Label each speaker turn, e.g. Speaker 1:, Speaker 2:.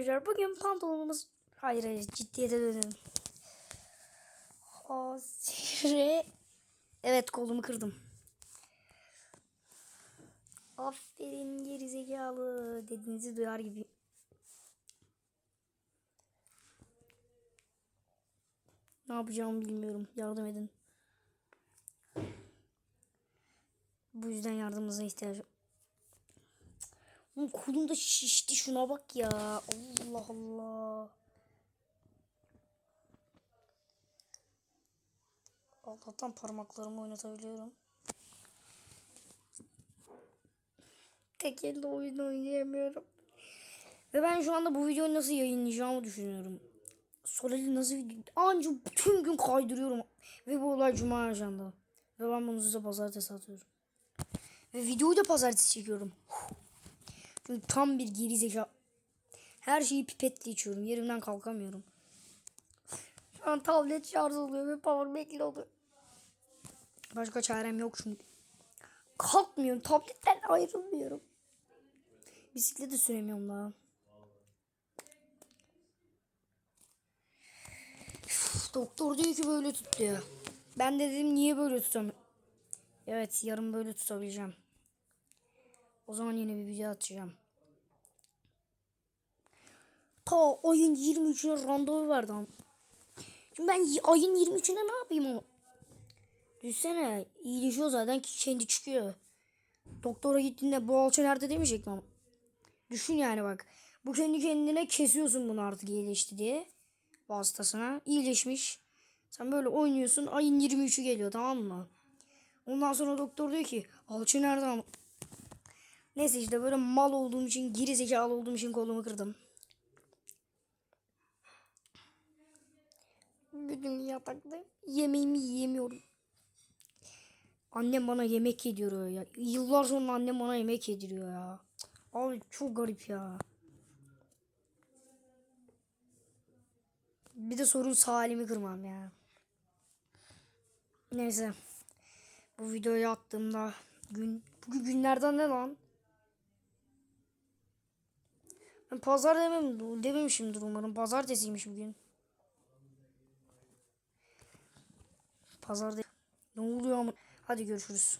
Speaker 1: arkadaşlar bugün pantolonumuz hayır hayır ciddiyete dönelim. Hasire evet kolumu kırdım. Aferin gerizekalı dediğinizi duyar gibi. Ne yapacağımı bilmiyorum. Yardım edin. Bu yüzden yardımınıza ihtiyacım. Kolum da şişti şuna bak ya. Allah Allah. Allah'tan parmaklarımı oynatabiliyorum. Tek elde oyun oynayamıyorum. Ve ben şu anda bu videoyu nasıl yayınlayacağımı düşünüyorum. Sol eli nasıl video... Anca bütün gün kaydırıyorum. Ve bu olay cuma ajanda. Ve ben bunu size pazartesi atıyorum. Ve videoyu da pazartesi çekiyorum. Tam bir geri zeka. Her şeyi pipetle içiyorum. Yerimden kalkamıyorum. Şu an tablet şarj oluyor ve powerbank'li oluyor. Başka çarem yok çünkü. Kalkmıyorum. Tabletten ayrılmıyorum. Bisiklet de süremiyorum daha. Doktor diyor ki böyle tut diyor. Ben de dedim niye böyle tutamıyorum. Evet yarın böyle tutabileceğim. O zaman yine bir video atacağım. Ayın 23'üne randevu ama. Şimdi ben ayın 23'üne ne yapayım ama? Düşsene iyileşiyor zaten ki kendi çıkıyor. Doktora gittiğinde bu alçı nerede demeyecek mi ama? Düşün yani bak. Bu kendi kendine kesiyorsun bunu artık iyileşti diye. Vasıtasına. iyileşmiş. Sen böyle oynuyorsun ayın 23'ü geliyor tamam mı? Ondan sonra doktor diyor ki alçı nerede ama? Neyse işte böyle mal olduğum için geri zekalı olduğum için kolumu kırdım. Bütün yatakta yemeğimi yiyemiyorum. Annem bana yemek yediriyor ya. Yıllar sonra annem bana yemek yediriyor ya. Abi çok garip ya. Bir de sorun salimi kırmam ya. Neyse. Bu videoyu attığımda gün bugün günlerden ne lan? Ben pazar demem, dememişimdir umarım. Pazartesiymiş bugün. Pazar de- Ne oluyor ama? Hadi görüşürüz.